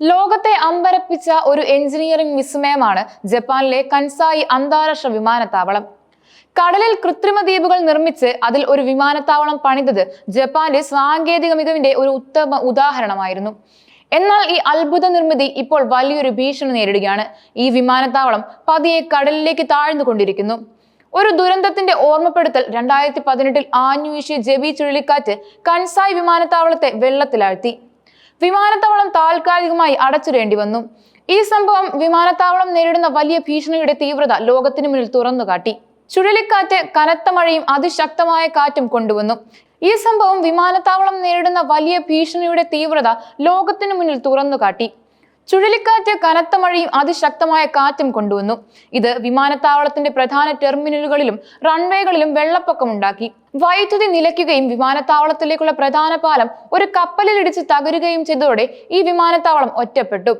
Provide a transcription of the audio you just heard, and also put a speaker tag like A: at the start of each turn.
A: ലോകത്തെ അമ്പരപ്പിച്ച ഒരു എഞ്ചിനീയറിംഗ് വിസ്മയമാണ് ജപ്പാനിലെ കൻസായി അന്താരാഷ്ട്ര വിമാനത്താവളം. കടലിൽ കൃത്രിമ ദ്വീപുകൾ നിർമ്മിച്ച് അതിൽ ഒരു വിമാനത്താവളം പണിതത് ജപ്പാന്റെ സാങ്കേതിക മികവിന്റെ ഒരു ഉത്തമ ഉദാഹരണമായിരുന്നു. എന്നാൽ ഈ അത്ഭുത നിർമ്മിതി ഇപ്പോൾ വലിയൊരു ഭീഷണി നേരിടുകയാണ്. ഈ വിമാനത്താവളം പതിയെ കടലിലേക്ക് താഴ്ന്നു കൊണ്ടിരിക്കുന്നു ഒരു ദുരന്തത്തിന്റെ ഓർമ്മപ്പെടുത്തൽ രണ്ടായിരത്തി പതിനെട്ടിൽ ആഞ്ഞുവീശിയ ജബി ചുഴലിക്കാറ്റ് കൻസായ് വിമാനത്താവളത്തെ വെള്ളത്തിലാഴ്ത്തി. വിമാനത്താവളം താൽക്കാലികമായി അടച്ചിടേണ്ടി വന്നു. ഈ സംഭവം വിമാനത്താവളം നേരിടുന്ന വലിയ ഭീഷണിയുടെ തീവ്രത ലോകത്തിന് മുന്നിൽ തുറന്നുകാട്ടി. ചുഴലിക്കാറ്റ് കനത്ത മഴയും അതിശക്തമായ കാറ്റും കൊണ്ടുവന്നു. ഈ സംഭവം വിമാനത്താവളം നേരിടുന്ന വലിയ ഭീഷണിയുടെ തീവ്രത ലോകത്തിനു മുന്നിൽ തുറന്നുകാട്ടി. ചുഴലിക്കാറ്റ് കനത്ത മഴയും അതിശക്തമായ കാറ്റും കൊണ്ടുവന്നു. ഇത് വിമാനത്താവളത്തിന്റെ പ്രധാന ടെർമിനലുകളിലും റൺവേകളിലും വെള്ളപ്പൊക്കമുണ്ടാക്കി വൈദ്യുതി നിലയ്ക്കുകയും വിമാനത്താവളത്തിലേക്കുള്ള പ്രധാന പാലം ഒരു കപ്പലിലിടിച്ച് തകരുകയും ചെയ്തതോടെ ഈ വിമാനത്താവളം ഒറ്റപ്പെട്ടു.